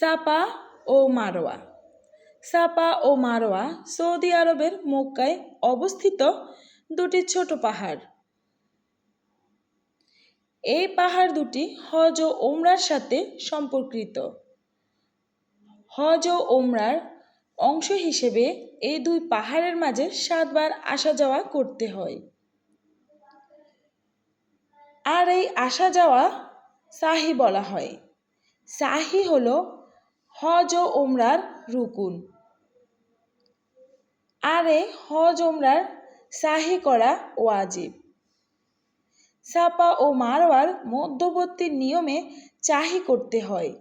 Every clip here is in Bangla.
সাপা ও মারোয়া। সাপা ও মারোয়া সৌদি আরবের মক্কায় অবস্থিত দুটি ছোট পাহাড়। এই পাহাড় দুটি হজ ও ওমরার সাথে সম্পর্কিত। হজ ও ওমরার অংশ হিসেবে এই দুই পাহাড়ের মাঝে সাতবার আসা যাওয়া করতে হয়। আর এই আসা যাওয়া সাহি বলা হয়। সাহি হলো হজ ও ওমরার রুকুন। আরে হজ ওমরার সাহি করা ওয়াজিব। সাপা ও মারোয়ার মধ্যবর্তী নিয়মে চাহি করতে হয়।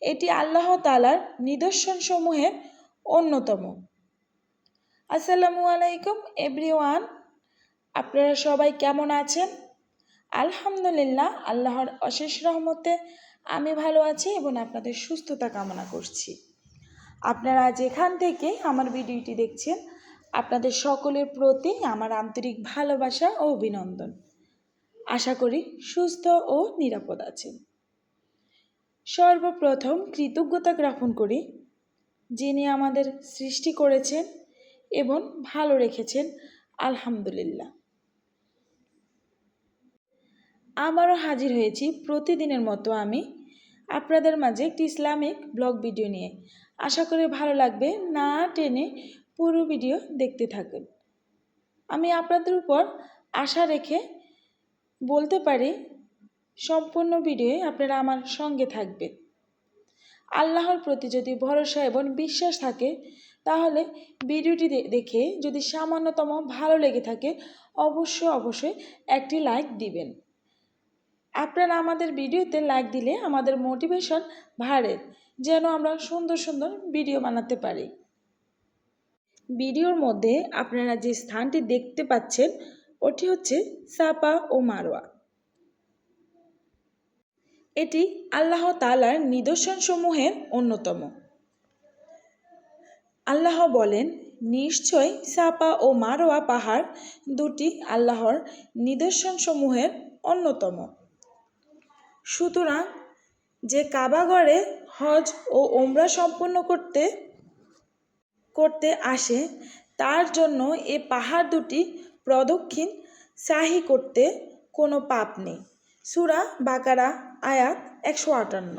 এটি আল্লাহ তালার নিদর্শনসমূহের অন্যতম। আসসালামু আলাইকুম এভরিওয়ান, আপনারা সবাই কেমন আছেন? আলহামদুলিল্লাহ, আল্লাহর অশেষ রহমতে আমি ভালো আছি এবং আপনাদের সুস্থতা কামনা করছি। আপনারা যেখান থেকে আমার ভিডিওটি দেখছেন, আপনাদের সকলের প্রতি আমার আন্তরিক ভালোবাসা ও অভিনন্দন। আশা করি সুস্থ ও নিরাপদ আছেন। সর্বপ্রথম কৃতজ্ঞতা জ্ঞাপন করি, যিনি আমাদের সৃষ্টি করেছেন এবং ভালো রেখেছেন, আলহামদুলিল্লাহ। আবারও হাজির হয়েছি প্রতিদিনের মতো আমি আপনাদের মাঝে একটি ইসলামিক ব্লগ ভিডিও নিয়ে। আশা করি ভালো লাগবে। না টেনে পুরো ভিডিও দেখতে থাকুন। আমি আপনাদের উপর আশা রেখে বলতে পারি, সম্পূর্ণ ভিডিওয়ে আপনারা আমার সঙ্গে থাকবেন। আল্লাহর প্রতি যদি ভরসা এবং বিশ্বাস থাকে, তাহলে ভিডিওটি দেখে যদি সামান্যতম ভালো লেগে থাকে, অবশ্যই অবশ্যই একটি লাইক দিবেন। আপনারা আমাদের ভিডিওতে লাইক দিলে আমাদের মোটিভেশন বাড়ে, যেন আমরা সুন্দর সুন্দর ভিডিও বানাতে পারি। ভিডিওর মধ্যে আপনারা যে স্থানটি দেখতে পাচ্ছেন, ওটি হচ্ছে সাপা ও মারোয়া এটি আল্লাহ তালার নিদর্শনসমূহের অন্যতম। আল্লাহ বলেন, নিশ্চয় সাপা ও মারোয়া পাহাড় দুটি আল্লাহর নিদর্শনসমূহের অন্যতম। সুতরাং যে কাবাগড়ে হজ ও ওমরা সম্পন্ন করতে করতে আসে, তার জন্য এ পাহাড় দুটি প্রদক্ষিণ সাহি করতে কোনো পাপ নেই। সুরা বাকারা, আয়াত একশো আটান্ন।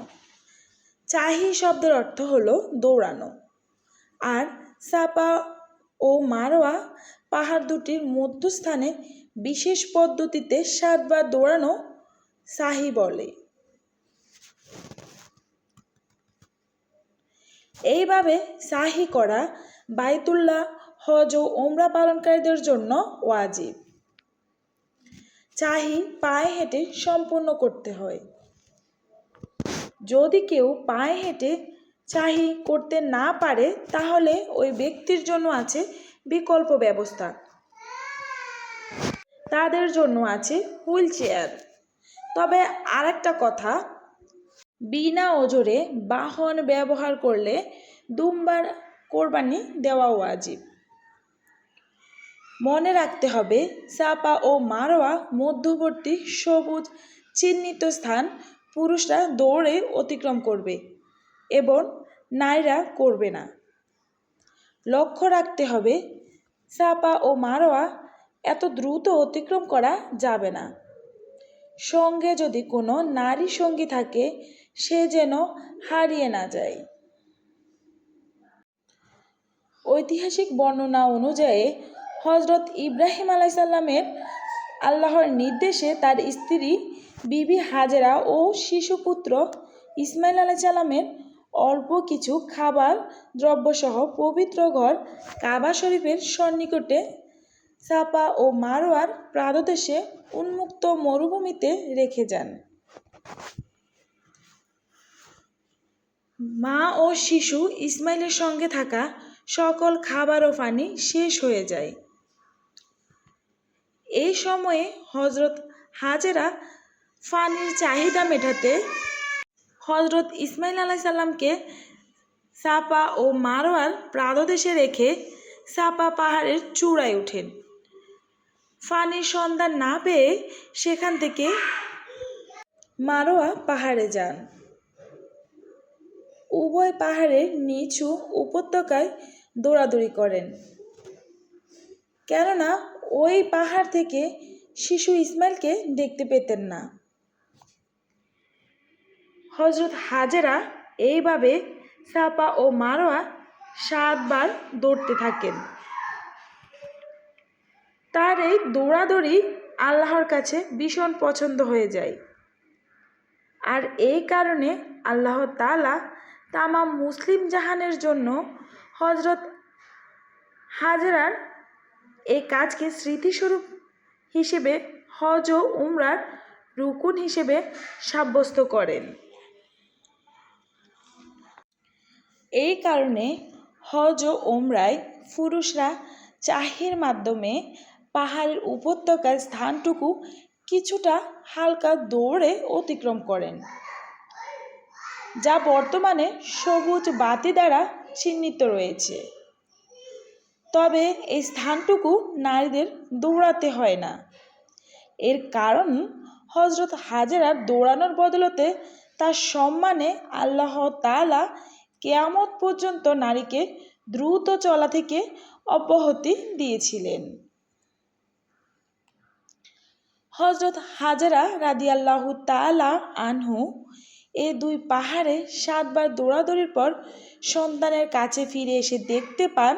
চাহি শব্দের অর্থ হলো দৌড়ানো। আর সাপা ও মারোয়া পাহাড় দুটির মধ্যস্থানে বিশেষ পদ্ধতিতে সাতবার দৌড়ানো সাহি বলে। এইভাবে সাহি করা বাইতুল্লাহ, হজ ও ওমরা পালনকারীদের জন্য ওয়াজিব। চাহি পায়ে হেঁটে সম্পূর্ণ করতে হয়। যদি কেউ পায়ে হেঁটে চাহি করতে না পারে, তাহলে ওই ব্যক্তির জন্য আছে বিকল্প ব্যবস্থা। তাদের জন্য আছে হুইল চেয়ার। তবে আরেকটা কথা, বিনা ওজরে বাহন ব্যবহার করলে দুমবার কোরবানি দেওয়া ওয়াজিব। মনে রাখতে হবে সাপা ও মারোয়া মধ্যবর্তী সবুজ চিহ্নিত স্থান পুরুষরা দৌড়ে অতিক্রম করবে এবং নারীরা করবে না। লক্ষ্য রাখতে হবে সাপা ও মারোয়া এত দ্রুত অতিক্রম করা যাবে না। সঙ্গে যদি কোনো নারী সঙ্গী থাকে, সে যেন হারিয়ে না যায়। ঐতিহাসিক বর্ণনা অনুযায়ী হজরত ইব্রাহিম আলাইসাল্লামের আল্লাহর নির্দেশে তার স্ত্রী বিবি হাজেরা ও শিশুপুত্র ইসমাইল আলাইসাল্লামের অল্প কিছু খাবার দ্রব্যসহ পবিত্র ঘর কাবা শরীফের সন্নিকটে সাপা ও মারোয়ার প্রাদদেশে উন্মুক্ত মরুভূমিতে রেখে যান। মা ও শিশু ইসমাইলের সঙ্গে থাকা সকল খাবার ও পানি শেষ হয়ে যায়। এই সময়ে হজরত হাজেরা পানির চাহিদা মেটাতে হজরত ইসমাইল আলাহ সাল্লামকে সাপা ও মারোয়ার প্রাদদেশে রেখে সাপা পাহাড়ের চূড়ায় ওঠেন। ফানির সন্ধান না পেয়ে সেখান থেকে মারোয়া পাহাড়ে যান। উভয় পাহাড়ের নিচু উপত্যকায় দৌড়াদৌড়ি করেন। কেননা ওই পাহাড় থেকে শিশু ইসমাইলকে দেখতে পেতেন না। হজরত হাজেরা এইভাবে সাপা ও মারোয়া সাতবার দৌড়তে থাকেন। তার এই দৌড়াদৌড়ি আল্লাহর কাছে ভীষণ পছন্দ হয়ে যায়। আর এই কারণে আল্লাহ তালা তামাম মুসলিম জাহানের জন্য হজরত হাজরার এই কাজকে স্মৃতিস্বরূপ হিসেবে হজ ও উমরার রুকুন হিসেবে সাব্যস্ত করেন। এই কারণে হজ ও ওমরায় পুরুষরা চাহির মাধ্যমে পাহাড়ের উপত্যকার স্থানটুকু কিছুটা হালকা দৌড়ে অতিক্রম করেন, যা বর্তমানে সবুজ বাতি দ্বারা চিহ্নিত রয়েছে। তবে এই স্থানটুকু নারীদের দৌড়াতে হয় না। এর কারণ হজরত হাজেরার দৌড়ানোর বদলতে তার সম্মানে আল্লাহ তালা কেয়ামত পর্যন্ত নারীকে দ্রুত চলা থেকে অব্যাহতি দিয়েছিলেন। হজরত হাজারা রাদিয়াল্লাহু তালা আনহু এ দুই পাহাড়ে সাতবার দৌড়াদৌড়ির পর সন্তানের কাছে ফিরে এসে দেখতে পান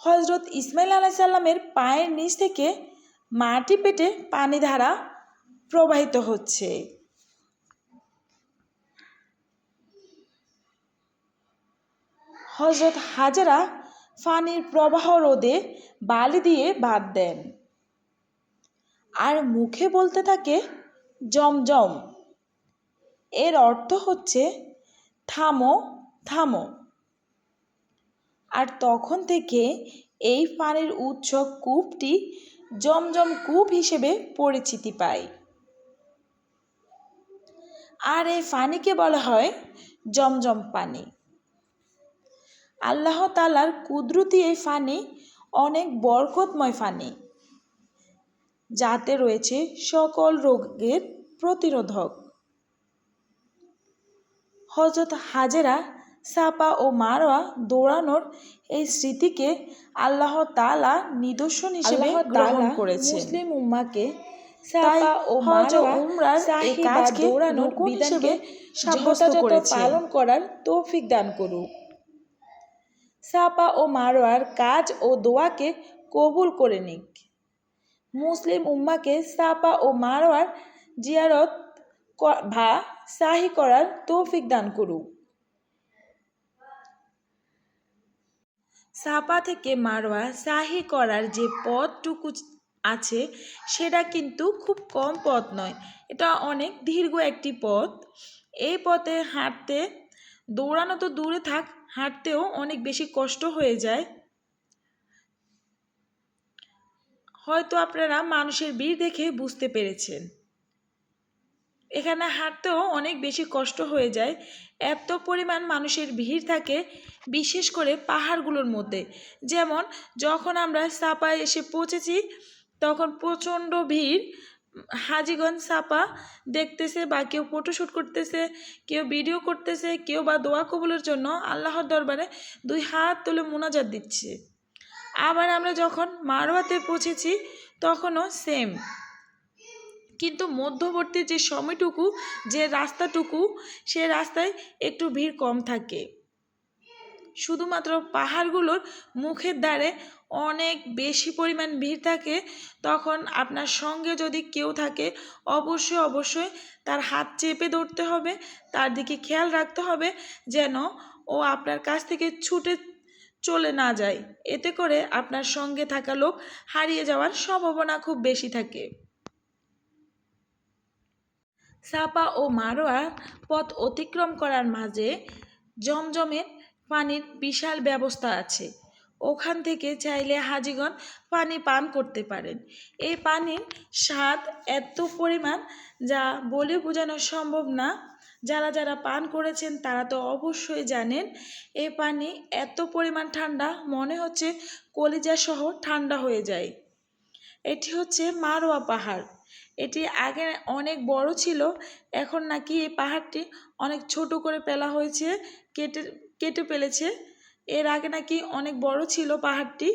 হজরত ইসমাইল আলাহ সাল্লামের পায়ের নিচ থেকে মাটি পেটে পানি ধারা প্রবাহিত হচ্ছে। হজরত হাজারা ফানির প্রবাহ রোধে বালি দিয়ে বাদ দেন। আর মুখে বলতে থাকে জমজম। এর অর্থ হচ্ছে, থামো থামো। আর তখন থেকে এই পানির উৎস কূপটি জমজম কূপ হিসেবে পরিচিতি পায়। আর এই পানিকে বলা হয় জমজম পানি। আল্লাহ তালার কুদরতি এই ফানি অনেক বরকতময় ফানি। যাতে রয়েছে সকল রোগের প্রতিরোধক। হজরত হাজেরা সাপা ও মারোয়া দৌড়ানোর এই স্মৃতিকে আল্লাহ তালা নিদর্শন হিসেবে গ্রহণ করেছে মুসলিম উম্মাকে সাপা ও মারোয়া উমরার এই কাজকে দৌড়ানোর হিসেবে সাব্যস্ত করেছে পালন করার তৌফিক দান করুক। সাপা ও মারোয়ার কাজ ও দোয়াকে কবুল করে নিক। মুসলিম উম্মাকে সাপা ও মারোয়ার জিয়ারত ভা সাহি করার তৌফিক দান করুক। সাপা থেকে মারোয়া সাহি করার যে পথটুকু আছে, সেটা কিন্তু খুব কম পথ নয়। এটা অনেক দীর্ঘ একটি পথ। এই পথে হাঁটতে, দৌড়ানো তো দূরে থাক, হাঁটতেও অনেক বেশি কষ্ট হয়ে যায়। হয়তো আপনারা মানুষের ভিড় দেখে বুঝতে পেরেছেন। এখানে হাঁটতেও অনেক বেশি কষ্ট হয়ে যায়। এত পরিমাণ মানুষের ভিড় থাকে, বিশেষ করে পাহাড়গুলোর মধ্যে। যেমন, যখন আমরা সাপায় এসে পৌঁছেছি, তখন প্রচণ্ড ভিড়। হাজিগঞ্জ সাপা দেখতেছে বা কেউ ফটোশ্যুট করতেছে, কেউ ভিডিও করতেছে, কেউ বা দোয়া কবুলের জন্য আল্লাহর দরবারে দুই হাত তুলে মোনাজাত দিচ্ছে। আবার আমরা যখন মারোয়াতে পৌঁছেছি, তখনও সেম কিন্তু মধ্যবর্তী যে সময়টুকু, যে রাস্তাটুকু, সে রাস্তায় একটু ভিড় কম থাকে। শুধুমাত্র পাহাড়গুলোর মুখের দ্বারে অনেক বেশি পরিমাণ ভিড় থাকে, তখন আপনার সঙ্গে যদি কেউ থাকে, অবশ্যই অবশ্যই তার হাত চেপে ধরতে হবে, তার দিকে খেয়াল রাখতে হবে, যেন ও আপনার কাছ থেকে ছুটে চলে না যায়। এতে করে আপনার সঙ্গে থাকা লোক হারিয়ে যাওয়ার সম্ভাবনা খুব বেশি থাকে। সাপা ও মারোয়া পথ অতিক্রম করার মাঝে জমজমের পানির বিশাল ব্যবস্থা আছে। ওখান থেকে চাইলে হাজিগণ পানি পান করতে পারেন। এই পানির স্বাদ এত পরিমাণ যা বলে বোঝানো সম্ভব না। যারা যারা পান করেছেন তারা তো অবশ্যই জানেন এই পানি এত পরিমাণ ঠান্ডা, মনে হচ্ছে কলিজা সহ ঠান্ডা হয়ে যায়। এটি হচ্ছে মারোয়া পাহাড়। এটি আগে অনেক বড় ছিল, এখন নাকি এই পাহাড়টি অনেক ছোট করে ফেলা হয়েছে, কেটে কেটে ফেলেছে। এর আগে নাকি অনেক বড় ছিল পাহাড়টি।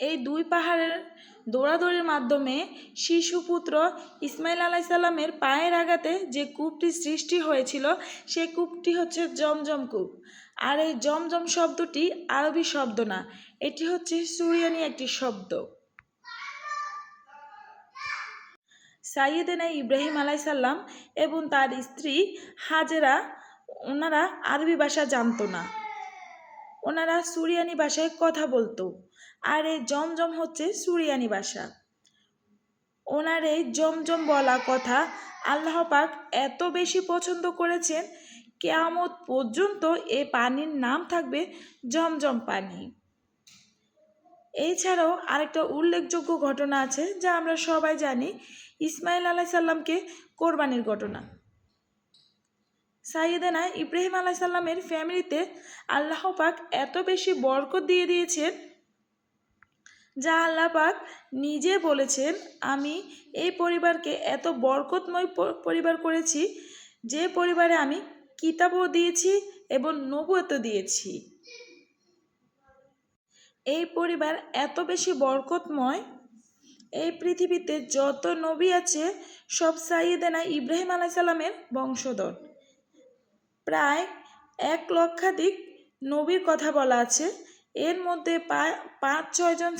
এই দুই পাহাড়ের দৌড়াদৌড়ির মাধ্যমে শিশুপুত্র ইসমাইল আলাইসাল্লামের পায়ের আঘাতে যে কূপটি সৃষ্টি হয়েছিল, সে কূপটি হচ্ছে জমজম কূপ। আর এই জমজম শব্দটি আরবি শব্দ না, এটি হচ্ছে সুরিয়ানি একটি শব্দ। সাইয়েদেনা ইব্রাহিম আলাইসাল্লাম এবং তার স্ত্রী হাজেরা, ওনারা আরবি ভাষা জানতো না। ওনারা সুরিয়ানি ভাষায় কথা বলতো। আর এই জমজম হচ্ছে সুরিয়ানি ভাষা ওনার এই জমজম বলা কথা আল্লাহ পাক এত বেশি পছন্দ করেছেন, কেয়ামত পর্যন্ত এ পানির নাম থাকবে জমজম পানি। এছাড়াও আরেকটা উল্লেখযোগ্য ঘটনা আছে, যা আমরা সবাই জানি, ইসমাইল আলাহ সাল্লামকে কোরবানির ঘটনা। সাইয়েদেনা ইব্রাহিম আলাহ সাল্লামের ফ্যামিলিতে আল্লাহ পাক এত বেশি বরকত দিয়ে দিয়েছেন যা আল্লাহ পাক নিজে বলেছেন, আমি এই পরিবারকে এত বরকতময় পরিবার করেছি, যে পরিবারে আমি কিতাবও দিয়েছি এবং নবুয়তও দিয়েছি। এই পরিবার এত বেশি বরকতময়? এই পৃথিবীতে যত নবী আছে, সব সাইয়েদেনা ইব্রাহিম আলাইসাল্লামের বংশধর। প্রায় এক লক্ষাধিক নবীর কথা বলা আছে। এর মধ্যে পাঁচ ছয়জন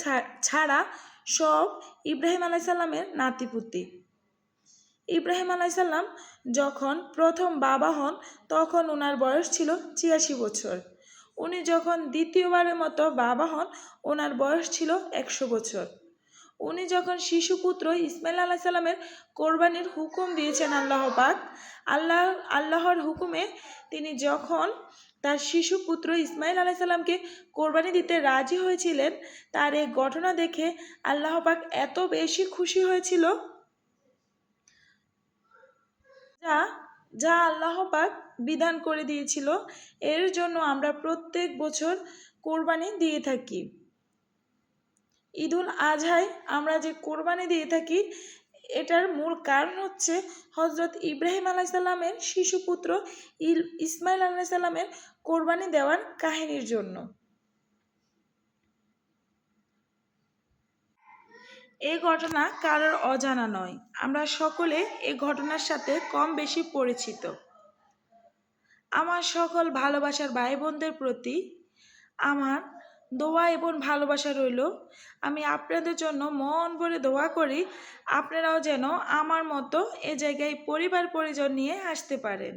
ছাড়া সব ইব্রাহিম আলাইসাল্লামের নাতিপুতি। ইব্রাহিম আলাইসাল্লাম যখন প্রথম বাবা হন, তখন ওনার বয়স ছিল ছিয়াশি বছর। উনি যখন দ্বিতীয়বারের মতো বাবা হন ওনার বয়স ছিল একশো বছর। উনি যখন শিশুপুত্র ইসমাইল আলাহ সাল্লামের কোরবানির হুকুম দিয়েছেন আল্লাহ পাক, আল্লাহ, আল্লাহর হুকুমে তিনি যখন তার শিশু পুত্র ইসমাইল আলাহ সাল্লামকে কোরবানি দিতে রাজি হয়েছিলেন। তার এই ঘটনা দেখে আল্লাহ পাক এত বেশি খুশি হয়েছিল। যা যা আল্লাহ পাক বিধান করে দিয়েছিল। এর জন্য আমরা প্রত্যেক বছর কোরবানি দিয়ে থাকি। ঈদুল আজহায় আমরা যে কোরবানি দিয়ে থাকি এটার মূল কারণ হচ্ছে হজরত ইব্রাহিম আলাইসাল্লামের শিশুপুত্র ইল, ইসমাইল আলাইসাল্লামের কোরবানি দেওয়ার কাহিনীর জন্য। এই ঘটনা কারোর অজানা নয়। আমরা সকলে এই ঘটনার সাথে কম বেশি পরিচিত। আমার সকল ভালোবাসার ভাই বোনদের প্রতি আমার দোয়া এবং ভালোবাসা রইল। আমি আপনাদের জন্য মন ভরে দোয়া করি, আপনারাও যেন আমার মতো এ জায়গায় পরিবার পরিজন নিয়ে আসতে পারেন।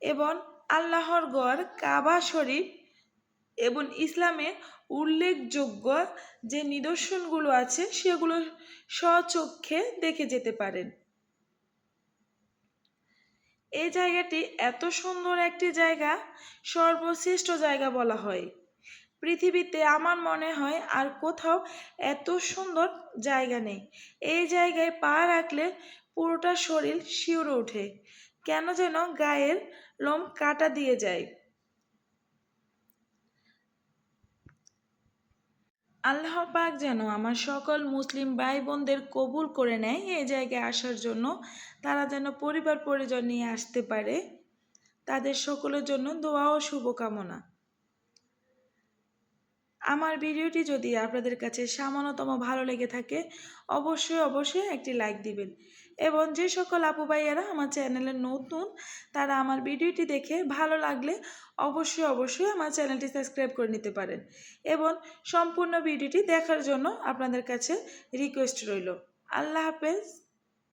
এবং আল্লাহর গড় কাবা শরীফ এবং ইসলামের উল্লেখযোগ্য যে নিদর্শনগুলো আছে, সেগুলো স্বচক্ষে দেখে যেতে পারেন। এই জায়গাটি এত সুন্দর একটি জায়গা, সর্বশ্রেষ্ঠ জায়গা বলা হয়। পৃথিবীতে আমার মনে হয় আর কোথাও এত সুন্দর জায়গা নেই। এই জায়গায় পা রাখলে পুরোটা শরীর শিউরে ওঠে। কেন যেন গায়ের লোম কাটা দিয়ে যায়। আল্লাহ পাক যেন আমার সকল মুসলিম ভাই বোনদের কবুল করে নেয় এই জায়গায় আসার জন্য। তারা যেন পরিবার পরিজন নিয়ে আসতে পারে। তাদের সকলের জন্য দোয়া ও শুভকামনা। আমার ভিডিওটি যদি আপনাদের কাছে সামান্যতম ভালো লেগে থাকে, অবশ্যই অবশ্যই একটি লাইক দিবেন। এবং যে সকল আপু ভাইয়ারা আমার চ্যানেলে নতুন, তারা আমার ভিডিওটি দেখে ভালো লাগলে অবশ্যই অবশ্যই আমার চ্যানেলটি সাবস্ক্রাইব করে নিতে পারেন। এবং সম্পূর্ণ ভিডিওটি দেখার জন্য আপনাদের কাছে রিকোয়েস্ট রইল। আল্লাহ হাফেজ।